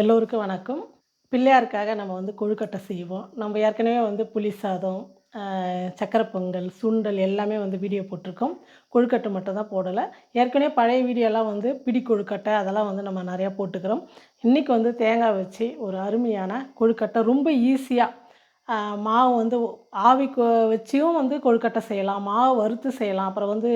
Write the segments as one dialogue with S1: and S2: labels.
S1: எல்லோருக்கும் வணக்கம். பிள்ளையாருக்காக நம்ம வந்து கொழுக்கட்டை செய்வோம். நம்ம ஏற்கனவே வந்து புளி சாதம் சக்கரை பொங்கல் சுண்டல் எல்லாமே வந்து வீடியோ போட்டிருக்கோம். கொழுக்கட்டை மட்டும் தான் போடலை. ஏற்கனவே பழைய வீடியோலாம் வந்து பிடி கொழுக்கட்டை அதெல்லாம் வந்து நம்ம நிறையா போட்டுக்கிறோம். இன்றைக்கி வந்து தேங்காய் வச்சு ஒரு அருமையான கொழுக்கட்டை ரொம்ப ஈஸியாக மாவு வந்து ஆவி வச்சியும் வந்து கொழுக்கட்டை செய்யலாம் மாவு வறுத்து செய்யலாம். அப்புறம் வந்து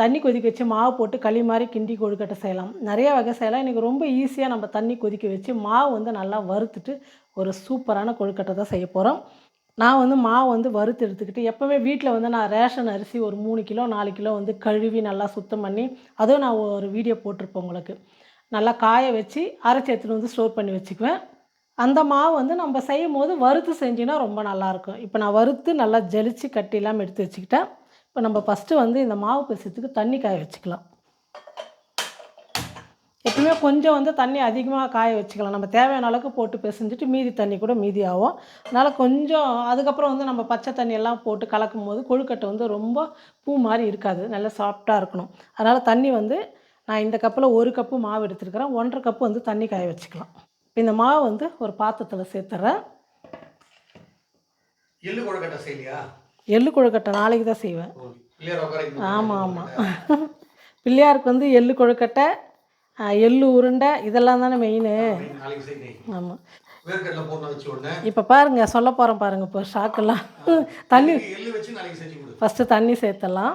S1: தண்ணி கொதிக்க வச்சு மாவு போட்டு களி மாதிரி கிண்டி கொழுக்கட்டை செய்யலாம். நிறைய வகை செய்யலாம். இன்றைக்கி ரொம்ப ஈஸியாக நம்ம தண்ணி கொதிக்க வச்சு மாவு வந்து நல்லா வறுத்துட்டு ஒரு சூப்பரான கொழுக்கட்டை தான் செய்ய போகிறோம் நான் வந்து மாவு வந்து வறுத்து எடுத்துக்கிட்டு எப்போவுமே வீட்டில் வந்து நான் ரேஷன் அரிசி ஒரு மூணு கிலோ நாலு கிலோ வந்து கழுவி நல்லா சுத்தம் பண்ணி அதுவும் நான் ஒரு வீடியோ போட்டிருப்பேன் உங்களுக்கு. நல்லா காய வச்சு அரைச்சி எடுத்துகிட்டு வந்து ஸ்டோர் பண்ணி வச்சுக்குவேன். அந்த மாவு வந்து நம்ம செய்யும் போது வறுத்து செஞ்சினா ரொம்ப நல்லாயிருக்கும் இப்போ நான் வறுத்து நல்லா ஜலிச்சு கட்டி இல்லாமல் எடுத்து வச்சுக்கிட்டேன். இப்போ நம்ம ஃபஸ்ட்டு வந்து இந்த மாவு பிசத்துக்கு தண்ணி காய வச்சுக்கலாம். எப்பவுமே கொஞ்சம் வந்து தண்ணி அதிகமாக காய வச்சுக்கலாம். நம்ம தேவையான அளவுக்கு போட்டு பிசைஞ்சிட்டு மீதி தண்ணி கூட மீதி ஆகும் அதனால் கொஞ்சம் அதுக்கப்புறம் வந்து நம்ம பச்சை தண்ணி எல்லாம் போட்டு கலக்கும் போது கொழுக்கட்டை வந்து ரொம்ப பூ மாதிரி இருக்காது. நல்லா சாஃப்டாக இருக்கணும். அதனால் தண்ணி வந்து நான் இந்த கப்பில் ஒரு கப்பு மாவு எடுத்துருக்கிறேன். ஒன்றரை கப்பு வந்து தண்ணி காய வச்சுக்கலாம். இப்போ இந்த மாவு வந்து ஒரு பாத்திரத்தில் சேர்த்துறேன்.
S2: எள்ளு கொழுக்கட்டை செய்யலையா?
S1: எள்ளு கொழுக்கட்டை நாளைக்கு தான் செய்வேன். ஆமாம் ஆமாம் பிள்ளையாருக்கு வந்து எள்ளு கொழுக்கட்டை எள்ளு உருண்டை இதெல்லாம் தானே மெயின் ஆமாம் இப்போ பாருங்க சொல்ல போகிறேன் பாருங்க இப்போ ஷாக்கெல்லாம் தண்ணி ஃபஸ்ட்டு தண்ணி சேர்த்தலாம்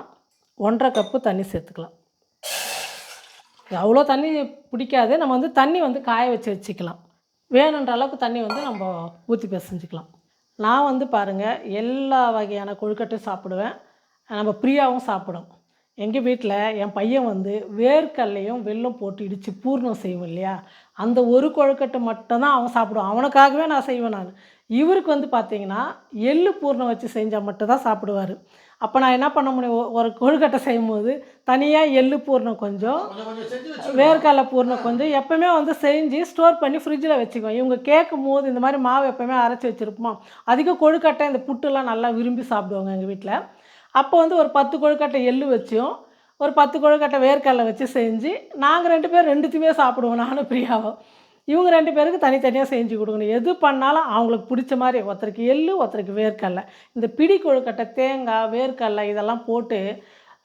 S1: ஒன்றரை கப்பு தண்ணி சேர்த்துக்கலாம். அவ்வளோ தண்ணி பிடிக்காது. நம்ம வந்து தண்ணி வந்து காய வச்சு வச்சுக்கலாம். வேணுன்ற அளவுக்கு தண்ணி வந்து நம்ம ஊற்றி பிசைஞ்சுக்கலாம். நான் வந்து பாருங்கள் எல்லா வகையான கொழுக்கட்டையும் சாப்பிடுவேன். நம்ம பிரியாவும் சாப்பிடும். எங்கள் வீட்டில் என் பையன் வந்து வேர்க்கல்லையும் வெள்ளம் போட்டு இடித்து பூர்ணம் செய்வோம் இல்லையா? அந்த ஒரு கொழுக்கட்டை மட்டும்தான் அவன் சாப்பிடுவான். அவனுக்காகவே நான் செய்வேன் நான். இவருக்கு வந்து பார்த்திங்கன்னா எள்ளு பூர்ணம் வச்சு செஞ்சால் மட்டும்தான் சாப்பிடுவார். அப்போ நான் என்ன பண்ண முடியும்? ஒரு கொழுக்கட்டை செய்யும்போது தனியாக எள்ளு பூர்ணம் கொஞ்சம் வேர்க்கடலை பூர்ணம் கொஞ்சம் எப்பவுமே வந்து செஞ்சு ஸ்டோர் பண்ணி ஃப்ரிட்ஜில் வச்சுக்குவோம் இவங்க கேட்கும் போது இந்த மாதிரி மாவு எப்பவுமே அரைச்சி வச்சுருப்போம்? அதிக கொழுக்கட்டை இந்த புட்டுலாம் நல்லா விரும்பி சாப்பிடுவாங்க எங்கள் வீட்டில் அப்போ வந்து ஒரு பத்து கொழுக்கட்டை எள்ளு வச்சும் ஒரு பத்து கொழுக்கட்டை வேர்க்கடலை வச்சு செஞ்சு நாங்கள் ரெண்டு பேரும் ரெண்டுத்தையுமே சாப்பிடுவோம். நானும் பிரியாவும். இவங்க ரெண்டு பேருக்கு தனித்தனியாக செஞ்சு கொடுக்கணும். எது பண்ணாலும் அவங்களுக்கு பிடிச்ச மாதிரி ஒருத்தருக்கு எள்ளு ஒருத்தருக்கு வேர்க்கடலை. இந்த பிடி கொழுக்கட்டை தேங்காய் வேர்க்கடலை இதெல்லாம் போட்டு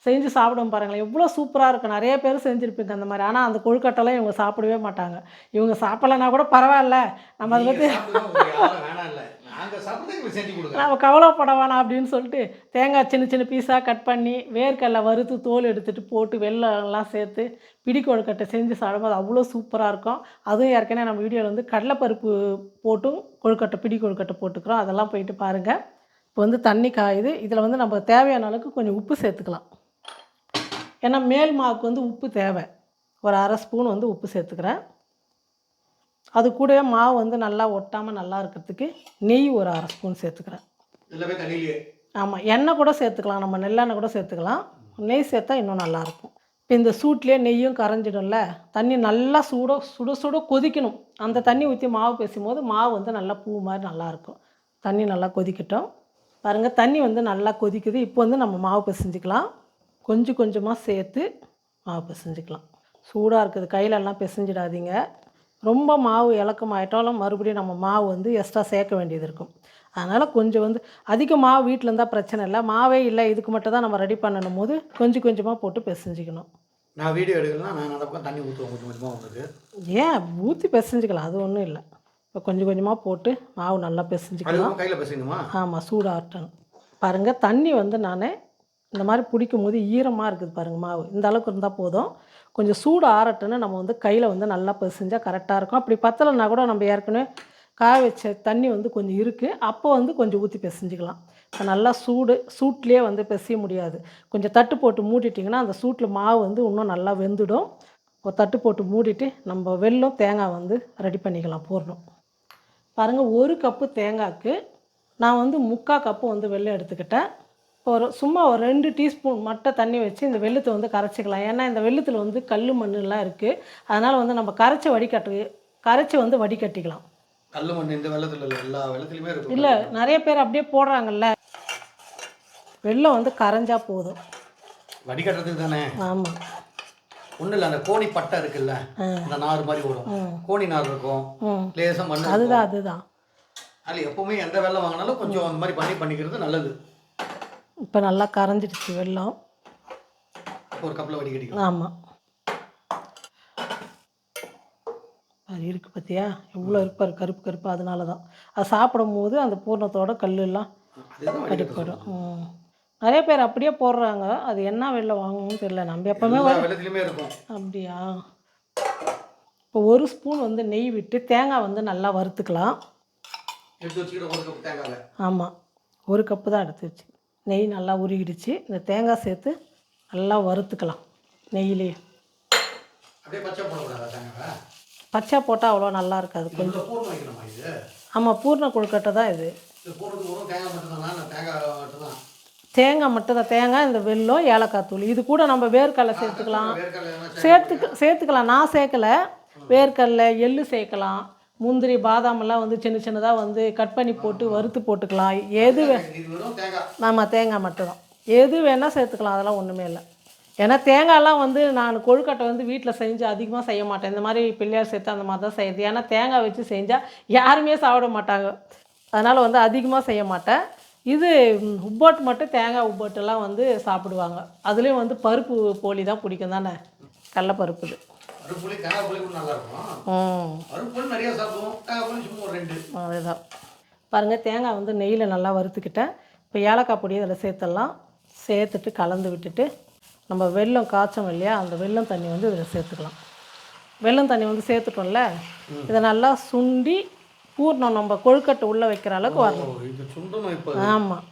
S1: செஞ்சு சாப்பிடும் பாருங்களேன். எவ்வளோ சூப்பராக இருக்கும் நிறைய பேர் செஞ்சுருப்பீங்க அந்த மாதிரி. ஆனால் அந்த கொழுக்கட்டைலாம் இவங்க சாப்பிடவே மாட்டாங்க. இவங்க சாப்பிட்லன்னா கூட பரவாயில்ல. நம்ம அதை பற்றி நம்ம கவலைப்பட வேணாம் அப்படின்னு சொல்லிட்டு தேங்காய் சின்ன சின்ன பீஸாக கட் பண்ணி வேர்க்கடலை வறுத்து தோல் எடுத்துட்டு போட்டு வெல்லம் எல்லாம் சேர்த்து பிடி கொழுக்கட்டை செஞ்சு சாப்பிடும்போது அவ்வளோ சூப்பராக இருக்கும். அதுவும் ஏற்கனவே நம்ம வீடியோவில் வந்து கடலைப்பருப்பு போட்டும் கொழுக்கட்டை பிடி கொழுக்கட்டை போட்டுக்கிறோம். அதெல்லாம் போயிட்டு பாருங்கள் இப்போ வந்து தண்ணி காயுது. இதில் வந்து நம்ம தேவையான அளவுக்கு கொஞ்சம் உப்பு சேர்த்துக்கலாம். ஏன்னா மேல் மாவுக்கு வந்து உப்பு தேவை. ஒரு அரை ஸ்பூன் வந்து உப்பு சேர்த்துக்கிறேன். அது கூடவே மாவு வந்து நல்லா ஒட்டாமல் நல்லா இருக்கிறதுக்கு நெய் ஒரு அரை ஸ்பூன் சேர்த்துக்கிறேன். ஆமாம் எண்ணெய் கூட சேர்த்துக்கலாம். நம்ம நெல்லெண்ணெய் கூட சேர்த்துக்கலாம். நெய் சேர்த்தா இன்னும் நல்லாயிருக்கும் இப்போ இந்த சூட்லேயே நெய்யும் கரைஞ்சிடும்ல தண்ணி நல்லா சுட சுட சுட கொதிக்கணும். அந்த தண்ணி ஊற்றி மாவு பேசும்போது மாவு வந்து நல்லா பூ மாதிரி நல்லாயிருக்கும் தண்ணி நல்லா கொதிக்கட்டும். பாருங்கள் தண்ணி வந்து நல்லா கொதிக்குது. இப்போ வந்து நம்ம மாவு பிசைஞ்சிக்கலாம். கொஞ்சம் கொஞ்சமாக சேர்த்து மாவு பிசைஞ்சிக்கலாம். சூடாக இருக்குது. கையிலெல்லாம் பிசைஞ்சிடாதீங்க. ரொம்ப மாவு இலக்கமாயிட்டாலும் மறுபடியும் நம்ம மாவு வந்து எக்ஸ்ட்ரா சேர்க்க வேண்டியது இருக்கும். அதனால் கொஞ்சம் வந்து அதிக மாவு வீட்டில் இருந்தால் பிரச்சனை இல்லை. மாவே இல்லை இதுக்கு மட்டும் தான் நம்ம ரெடி பண்ணணும் போது கொஞ்சம் கொஞ்சமாக போட்டு பிசைஞ்சிக்கணும்.
S2: நான் வீடியோ எடுக்கலாம் நான் அந்த பக்கம் தண்ணி ஊற்றுவேன் கொஞ்சம் கொஞ்சமாக உங்களுக்கு.
S1: ஏன்? ஊற்றி பிசைஞ்சிக்கலாம் அது ஒன்றும் இல்லை. இப்போ கொஞ்சம் கொஞ்சமாக போட்டு மாவு நல்லா பிசைஞ்சிக்கலாம்.
S2: கையில் பேசுங்கம்மா
S1: ஆமாம் சூடாகட்டும் பாருங்கள் தண்ணி வந்து நான் இந்த மாதிரி பிடிக்கும் போது ஈரமாக இருக்குது பாருங்கள் மாவு. இந்த அளவுக்கு இருந்தால் போதும். கொஞ்சம் சூடு ஆறட்டுன்னு நம்ம வந்து கையில் வந்து நல்லா பிசைஞ்சால் கரெக்டாக இருக்கும். அப்படி பத்தலைன்னா கூட நம்ம ஏற்கனவே காய வச்ச தண்ணி வந்து கொஞ்சம் இருக்குது அப்போ வந்து கொஞ்சம் ஊற்றி பிசைஞ்சிக்கலாம். இப்போ நல்லா சூடு சூட்லேயே வந்து பிசைய முடியாது. கொஞ்சம் தட்டு போட்டு மூடிட்டிங்கன்னா அந்த சூட்டில் மாவு வந்து இன்னும் நல்லா வெந்துடும். ஒரு தட்டு போட்டு மூடிட்டு நம்ம வெல்லம் தேங்காய் வந்து ரெடி பண்ணிக்கலாம் போடணும். பாருங்கள் ஒரு கப்பு தேங்காய்க்கு நான் வந்து முக்கால் கப்பு வந்து வெள்ளம் எடுத்துக்கிட்டேன். ஒரு சும்மா ஒரு ரெண்டு டீஸ்பூன் மட்டும் தண்ணி வச்சு இந்த வெல்லத்தை வந்து கரைச்சிக்கலாம். ஏன்னா இந்த வெல்லத்தில் வந்து கல் மண்ணுலாம் இருக்குது அதனால் வந்து நம்ம கரைச்சி வடிகட்டு கரைச்சி வந்து வடிகட்டிக்கலாம்.
S2: கல் மண் இந்த வெள்ளத்தில் இல்லை எல்லா வெள்ளத்துலையுமே இருக்கும்.
S1: இல்லை நிறைய பேர் அப்படியே போடுறாங்கல்ல. வெல்லம் வந்து கரைஞ்சா போதும்.
S2: வடிகட்டுறதுக்கு தானே?
S1: ஆமாம்
S2: ஒன்றும் இல்லை அந்த கோணி பட்டை இருக்குல்ல அந்த நார் மாதிரி வரும். கோணி நார் இருக்கும்.
S1: ம்
S2: லேசாக மண்.
S1: அதுதான் அதுதான்.
S2: அதில் எப்பவுமே எந்த வெள்ளம் வாங்கினாலும் கொஞ்சம் அந்த மாதிரி பண்ணி பண்ணிக்கிறது நல்லது.
S1: இப்போ நல்லா கரைஞ்சிடுச்சு வெல்லம்
S2: ஒரு கப்பில் வடிகட்டிக்கலாம்
S1: ஆமாம் அது இருக்கு பார்த்தியா எவ்வளோ இருப்பார் கருப்பு கருப்பு அதனால தான் அது சாப்பிடும் போது அந்த பூர்ணத்தோட கல்லெல்லாம்
S2: அதுதான் வடிகட்ட
S1: அடிப்படும். ம். நிறைய பேர் அப்படியே போடுறாங்க. அது என்ன வெளில வாங்கணும்னு தெரியல. நம்ம எப்போவுமே அப்படியா? இப்போ ஒரு ஸ்பூன் வந்து நெய் விட்டு தேங்காய் வந்து நல்லா வறுத்துக்கலாம். ஆமாம் ஒரு கப்பு தான் எடுத்து வச்சு. நெய் நல்லா உருகிடுச்சு. இந்த தேங்காய் சேர்த்து நல்லா வறுத்துக்கலாம் நெய்யிலேயே
S2: பச்சை
S1: போட்டால் அவ்வளோ நல்லா இருக்காது. கொஞ்சம் ஆமாம் பூர்ண கொழுக்கட்டை தான் இது.
S2: தேங்காய்
S1: மட்டும் தான். தேங்காய் இந்த வெல்லம் ஏலக்காய் தூள். இது கூட நம்ம வேர்க்கடலை சேர்த்துக்கலாம். சேர்த்துக்க சேர்த்துக்கலாம். நான் சேர்க்கல. வேர்க்கடலை எள்ளு சேர்க்கலாம். முந்திரி பாதாம் எல்லாம் வந்து சின்ன சின்னதாக வந்து கட் பண்ணி போட்டு வறுத்து போட்டுக்கலாம். எது வே ஆமாம் தேங்காய். மட்டும்தான். எது வேணால் சேர்த்துக்கலாம் அதெல்லாம் ஒன்றுமே இல்லை. ஏன்னா தேங்காய்லாம் வந்து நான் கொழுக்கட்டை வந்து வீட்டில் செஞ்சு அதிகமாக செய்ய மாட்டேன். இந்த மாதிரி பிள்ளையார் சேர்த்து அந்த மாதிரி தான் செய்யுது. ஏன்னா தேங்காய் வச்சு செஞ்சால் யாருமே சாப்பிட மாட்டாங்க. அதனால் வந்து அதிகமாக செய்ய மாட்டேன். இது ம், உப்போட்டு மட்டும் தேங்காய் உப்போட்டெல்லாம் வந்து சாப்பிடுவாங்க. அதுலேயும் வந்து பருப்பு போலி தான் பிடிக்கும் தானே? கடலப்பருப்பு இது.
S2: அருப்புளி தேங்காய் புளி கூட நல்லா இருக்கும்
S1: ம்
S2: அருப்புளி நிறைய சாப்பிடுவோம். தேங்காய் புளி சும்மா ஒரு ரெண்டு.
S1: அதுதான். பாருங்கள் தேங்காய் வந்து நெய்யில் நல்லா வறுத்துக்கிட்டேன். இப்போ ஏலக்காய் பொடி அதில் சேர்த்துடலாம். சேர்த்துட்டு கலந்து விட்டுட்டு நம்ம வெல்லம் காய்ச்சோம் இல்லையா? அந்த வெல்லம் தண்ணி வந்து இதில் சேர்த்துக்கலாம். வெல்லம் தண்ணி வந்து சேர்த்துட்டோம்ல? இதை நல்லா சுண்டி பூர்ணம் நம்ம கொழுக்கட்டை உள்ளே வைக்கிற அளவுக்கு வரணும். ஆமாம்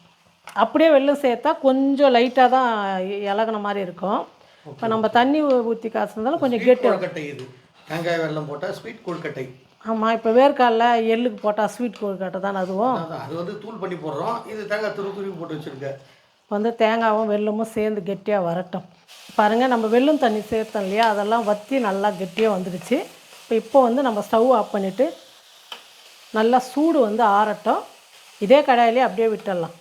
S1: அப்படியே வெல்லம் சேர்த்தா கொஞ்சம் லைட்டாக தான் இலகுன மாதிரி இருக்கும். இப்போ நம்ம தண்ணி ஊற்றி காய்ச்சிருந்தாலும் கொஞ்சம் கெட்டு
S2: கொழுக்கட்டை இது. தேங்காய் வெல்லம் போட்டால் ஸ்வீட் கொழுக்கட்டை.
S1: ஆமாம் இப்போ வேர்க்காலில் எள்ளுக்கு போட்டால் ஸ்வீட் கொழுக்கட்டை தானே அதுவும்.
S2: அதான் அது வந்து தூள் பண்ணி போடுறோம். இது தேங்காய் துரு துருவி போட்டு வச்சிருக்க
S1: வந்து தேங்காவும் வெல்லமும் சேர்ந்து கெட்டியாக வரட்டும். பாருங்கள் நம்ம வெல்லம் தண்ணி சேர்த்தோம் இல்லையா? அதெல்லாம் வற்றி நல்லா கெட்டியாக வந்துடுச்சு. இப்போ இப்போ வந்து நம்ம ஸ்டவ் ஆஃப் பண்ணிவிட்டு நல்லா சூடு வந்து ஆறட்டும். இதே கடாயிலே அப்படியே விட்டுடலாம்.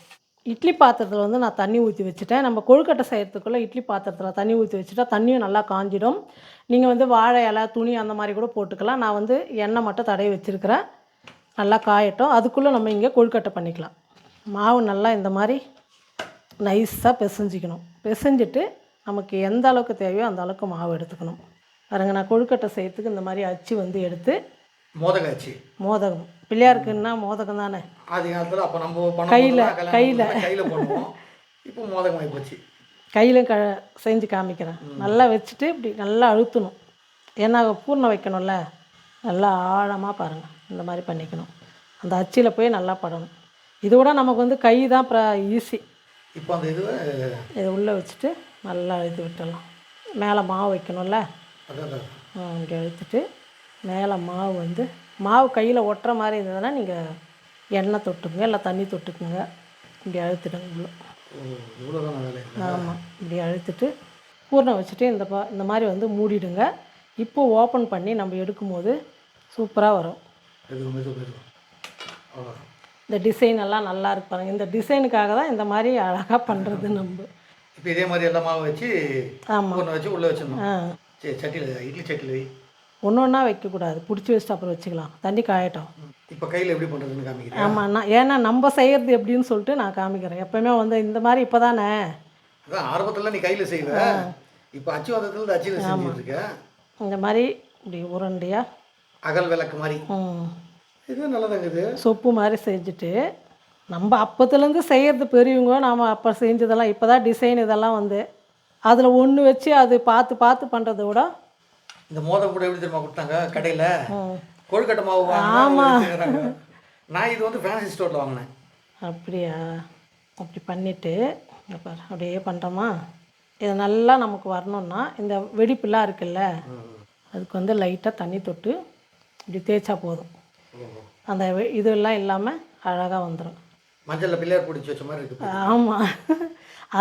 S1: இட்லி பாத்திரத்தில் வந்து நான் தண்ணி ஊற்றி வச்சுட்டேன். நம்ம கொழுக்கட்டை செய்கிறதுக்குள்ளே இட்லி பாத்திரத்தில் தண்ணி ஊற்றி வச்சுட்டா தண்ணியும் நல்லா காஞ்சிடும். நீங்கள் வந்து வாழை இலை துணி அந்த மாதிரி கூட போட்டுக்கலாம். நான் வந்து எண்ணெய் மட்டும் தடவி வச்சுருக்கிறேன். நல்லா காயட்டும். அதுக்குள்ளே நம்ம இங்கே கொழுக்கட்டை பண்ணிக்கலாம். மாவு நல்லா இந்த மாதிரி நைஸாக பிசைஞ்சிக்கணும். பிசைஞ்சிட்டு நமக்கு எந்த அளவுக்கு தேவையோ அந்த அளவுக்கு மாவு எடுத்துக்கணும். பாருங்க நான் கொழுக்கட்டை செய்யறதுக்கு இந்த மாதிரி அச்சு வந்து எடுத்து
S2: மோதகாச்சு
S1: மோதகம். பிள்ளையாருக்குன்னா மோதகம் தானே
S2: அது காலத்தில் அப்போ நம்ம
S1: கையில,
S2: கையில். கையில் பண்ணுவோம். இப்போ மோதகம் ஆகி போச்சு.
S1: கையிலும் க செஞ்சு காமிக்கிறேன். நல்லா வச்சுட்டு இப்படி நல்லா அழுத்தணும். ஏன்னா பூர்ணம் வைக்கணும்ல. நல்லா ஆழமாக பாருங்கள் இந்த மாதிரி பண்ணிக்கணும். அந்த அச்சில் போய் நல்லா படணும். இது கூட நமக்கு வந்து கை தான் ப்ர ஈஸி.
S2: இப்போ அந்த இது
S1: இதை உள்ளே வச்சுட்டு நல்லா அழுத்தி விட்டுடலாம். மேலே மாவு வைக்கணும்ல. இங்கே அழுத்திட்டு மேலே மாவு வந்து மாவு கையில் ஒட்டுற மாதிரி இருந்ததுன்னா நீங்கள் எண்ணெய் தொட்டுக்குங்க இல்லை தண்ணி தொட்டுக்குங்க. இப்படி அழுத்திடுங்க ஆமாம் இப்படி அழுத்திட்டு பூர்ணம் வச்சுட்டு இந்த பா இந்த மாதிரி வந்து மூடிடுங்க. இப்போ ஓப்பன் பண்ணி நம்ம எடுக்கும்போது சூப்பராக வரும். இந்த டிசைன் எல்லாம் நல்லா இருக்கு பாருங்க. இந்த டிசைனுக்காக தான் இந்த மாதிரி அழகாக பண்ணுறது நம்ம.
S2: இப்போ இதே மாதிரி எல்லா மாவு வச்சு
S1: ஆமாம்
S2: வச்சு உள்ளே வச்சிடணும்.
S1: ஆ.
S2: சரி சட்டியில் இட்லி சட்டியில் வை.
S1: ஒன்று ஒன்றா வைக்கக்கூடாது. பிடிச்சி வச்சுட்டு அப்புறம் வச்சுக்கலாம். தண்ணி காயட்டும்.
S2: இப்போ கையில் எப்படி பண்ணுறதுன்னு காமிக்கிறேன்
S1: ஆமாம் நான் ஏன்னா நம்ம செய்கிறது எப்படின்னு சொல்லிட்டு நான் காமிக்கிறேன். எப்போவுமே வந்து இந்த மாதிரி இப்போ தானே
S2: அதான் ஆரம்பத்தில் நீ கையில் செய்வ. இப்போ அச்சு வந்ததுல இந்த அச்சியில் செஞ்சுட்டு இருக்க
S1: இந்த மாதிரி இப்படி உருண்டையாக
S2: அகல் விளக்கு மாதிரி.
S1: ம்,
S2: இது நல்லதாங்க இது.
S1: சொப்பு மாதிரி செஞ்சுட்டு நம்ம அப்போத்துலேருந்து செய்கிறது பெரியவங்க நாம் அப்போ செஞ்சதெல்லாம் இப்போ தான் டிசைன் இதெல்லாம் வந்து அதில் ஒன்று வச்சு அது பார்த்து பார்த்து பண்ணுறத விட
S2: இந்த மோதம் கூட எப்படி தெரியுமா கொடுத்தாங்க? கடையில் கொழுக்கட்டை மாவு. நான் இது வந்து ஃபேன்சி ஸ்டோரில் வாங்கினேன்.
S1: அப்படியா? அப்படி பண்ணிவிட்டு அப்படியே பண்ணுறோமா இது நல்லா நமக்கு வரணும்னா இந்த வெடிப்புலாம் இருக்குல்ல அதுக்கு வந்து லைட்டாக தண்ணி தொட்டு இப்படி தேய்ச்சா போதும். அந்த இதெல்லாம் இல்லாமல் அழகாக வந்துடும்
S2: மஞ்சளில் பிள்ளையார் பிடிச்சி வச்ச மாதிரி இருக்குது
S1: ஆமாம்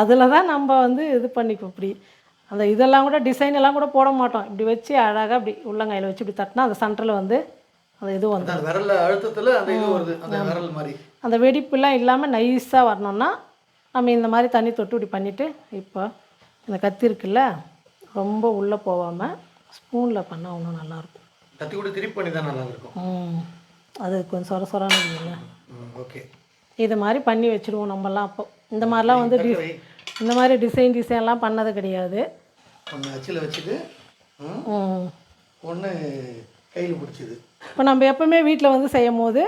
S1: அதில் தான் நம்ம வந்து இது பண்ணிப்போம் இப்படி. அந்த இதெல்லாம் கூட டிசைன் எல்லாம் கூட போட மாட்டோம். இப்படி வச்சு அழகாக இப்படி உள்ளங்கையில் வச்சு இப்படி தட்டினா அந்த சென்டரில் வந்து அந்த இது வந்து
S2: அந்த விரல்ல அழுத்தத்தில் அந்த இது வருது அந்த விரல் மாதிரி.
S1: அந்த வெடிப்புலாம் இல்லாமல் நைஸாக வரணும்னா நம்ம இந்த மாதிரி தண்ணி தொட்டு இப்படி பண்ணிவிட்டு இப்போ இந்த கத்தி இருக்குல்ல ரொம்ப உள்ளே போகாமல் ஸ்பூனில் பண்ணால் இன்னும் நல்லாயிருக்கும்.
S2: தத்தி கூட திருப்பி பண்ணி தான் நல்லா இருக்கும்
S1: ம். அது கொஞ்சம் சொர
S2: ம் ஓகே.
S1: இது மாதிரி பண்ணி வச்சுருவோம் நம்மலாம் அப்போ. இந்த மாதிரிலாம் வந்து இந்த மாதிரி டிசைன் டிசைன்லாம் பண்ணது கிடையாது.
S2: ஒன்று அச்சில் வச்சுட்டு ஒன்று கையில் பிடிச்சிது.
S1: இப்போ நம்ம எப்பவுமே வீட்டில் வந்து செய்யும் போது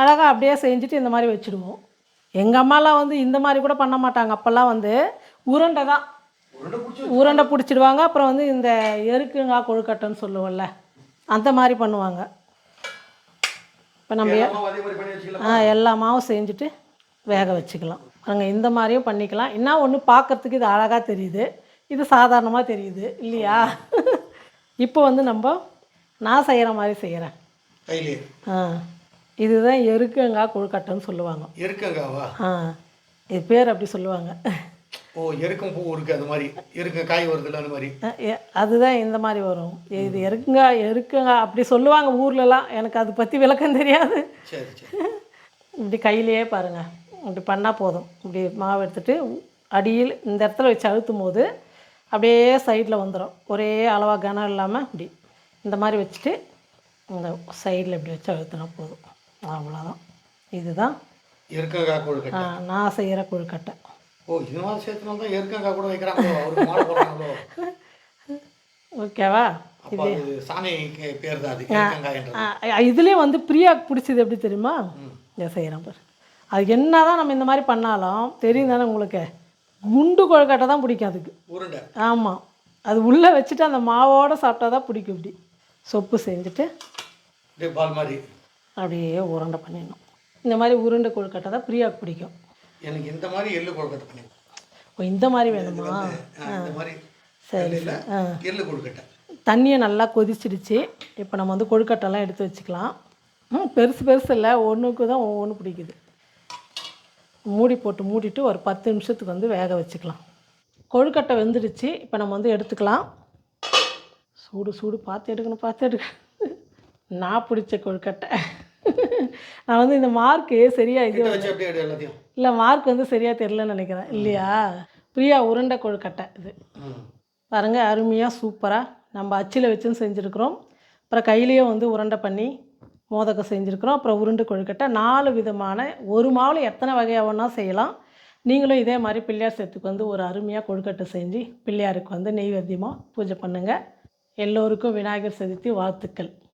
S1: அழகாக அப்படியே செஞ்சுட்டு இந்த மாதிரி வச்சுடுவோம். எங்கள் அம்மாலாம் வந்து இந்த மாதிரி கூட பண்ண மாட்டாங்க. அப்போல்லாம் வந்து உருண்டை தான்.
S2: உருண்டை பிடிச்சி
S1: உருண்டை பிடிச்சிடுவாங்க. அப்புறம் வந்து இந்த எருக்குங்காய் கொழுக்கட்டைன்னு சொல்லுவோம்ல அந்த மாதிரி பண்ணுவாங்க. இப்போ நம்ம ஆ எல்லா மாவும் செஞ்சுட்டு வேக வச்சுக்கலாம். அங்கே இந்த மாதிரியும் பண்ணிக்கலாம். என்ன ஒன்று பார்க்கறதுக்கு இது அழகாக தெரியுது. இது சாதாரணமாக தெரியுது. இல்லையா? இப்போ வந்து நம்ம நான் செய்கிற மாதிரி செய்கிறேன்
S2: கையிலே.
S1: ஆ. இதுதான் எருக்கங்காய் கொழுக்கட்டைன்னு சொல்லுவாங்க.
S2: எருக்கங்காவா?
S1: ஆ. இது பேர் அப்படி சொல்லுவாங்க.
S2: ஓ எருக்கம் பூ இருக்கு அது மாதிரி. எருக்க காய் வருதுல்ல அந்த மாதிரி.
S1: அதுதான் இந்த மாதிரி வரும். இது எருக்குங்காய் எருக்குங்காய் அப்படி சொல்லுவாங்க ஊர்லலாம். எனக்கு அதை பற்றி விளக்கம் தெரியாது.
S2: சரி சரி.
S1: இப்படி கையிலேயே பாருங்கள் இப்படி பண்ணால் போதும். இப்படி மாவு எடுத்துட்டு அடியில் இந்த இடத்துல வச்சு அழுத்தும் போது அப்படியே சைடில் வந்துடும் ஒரே அளவாக கனம் இல்லாமல் இப்படி இந்த மாதிரி வச்சுட்டு இந்த சைடில் இப்படி வச்சு அழுத்தினா போதும். அவ்வளோதான் இதுதான். நான் செய்கிற கொழுக்கட்டை
S2: ஓ இது மாதிரி தான் கூட
S1: ஓகேவா? இதுலேயும் வந்து பிரியாக்கு பிடிச்சது எப்படி தெரியுமா? இதை செய்கிறேன் பாரு. அது என்ன தான் நம்ம இந்த மாதிரி பண்ணாலும் தெரியும் தானே உங்களுக்கு? குண்டு கொழுக்கட்டை தான் பிடிக்கும் அதுக்கு.
S2: உருண்டை.
S1: ஆமாம் அது உள்ளே வச்சுட்டு அந்த மாவோடு சாப்பிட்டா தான் பிடிக்கும் இப்படி. சொப்பு செஞ்சுட்டு
S2: அப்படியே பால் மாதிரி.
S1: அப்படியே உருண்டை பண்ணிடணும். இந்த மாதிரி உருண்டை கொழுக்கட்டை தான் பிரியாக்கு பிடிக்கும்.
S2: எனக்கு இந்த மாதிரி எள்ளு கொழுக்கட்டை பண்ணி
S1: ஓ இந்த மாதிரி வேணுமா? சரி
S2: எள்ளு கொழுக்கட்டை.
S1: தண்ணியை நல்லா கொதிச்சிடுச்சு. இப்போ நம்ம வந்து கொழுக்கட்டைலாம் எடுத்து வச்சுக்கலாம். ம் பெருசு பெருசு இல்லை. ஒன்றுக்கு தான் ஒவ்வொன்று பிடிக்குது. மூடி போட்டு மூடிட்டு ஒரு பத்து நிமிஷத்துக்கு வந்து வேக வச்சுக்கலாம். கொழுக்கட்டை வெந்துடுச்சு. இப்போ நம்ம வந்து எடுத்துக்கலாம். சூடு சூடு பார்த்து எடுக்கணும் பார்த்து எடுக்க. நான் பிடிச்ச கொழுக்கட்டை. நான் வந்து இந்த மார்க்கு சரியா இது இல்லை மார்க் வந்து சரியாக தெரிலன்னு நினைக்கிறேன். இல்லையா? பிரியா உருண்டை கொழுக்கட்டை இது.
S2: ம்.
S1: பாருங்க அருமையாக சூப்பராக நம்ம அச்சில் வச்சும் செஞ்சுருக்குறோம். அப்புறம் கையிலையும் வந்து உருண்டை பண்ணி மோதகம் செஞ்சுருக்குறோம். அப்புறம் உருண்டு கொழுக்கட்டை. நாலு விதமான ஒரு மாவில் எத்தனை வகையாக வேணா செய்யலாம். நீங்களும் இதே மாதிரி பிள்ளையார் சேர்த்துக்கு வந்து ஒரு அருமையாக கொழுக்கட்டை செஞ்சு பிள்ளையாருக்கு வந்து நெய்வேத்தியமாக பூஜை பண்ணுங்கள் எல்லோருக்கும் விநாயகர் சதுர்த்தி வாழ்த்துக்கள்.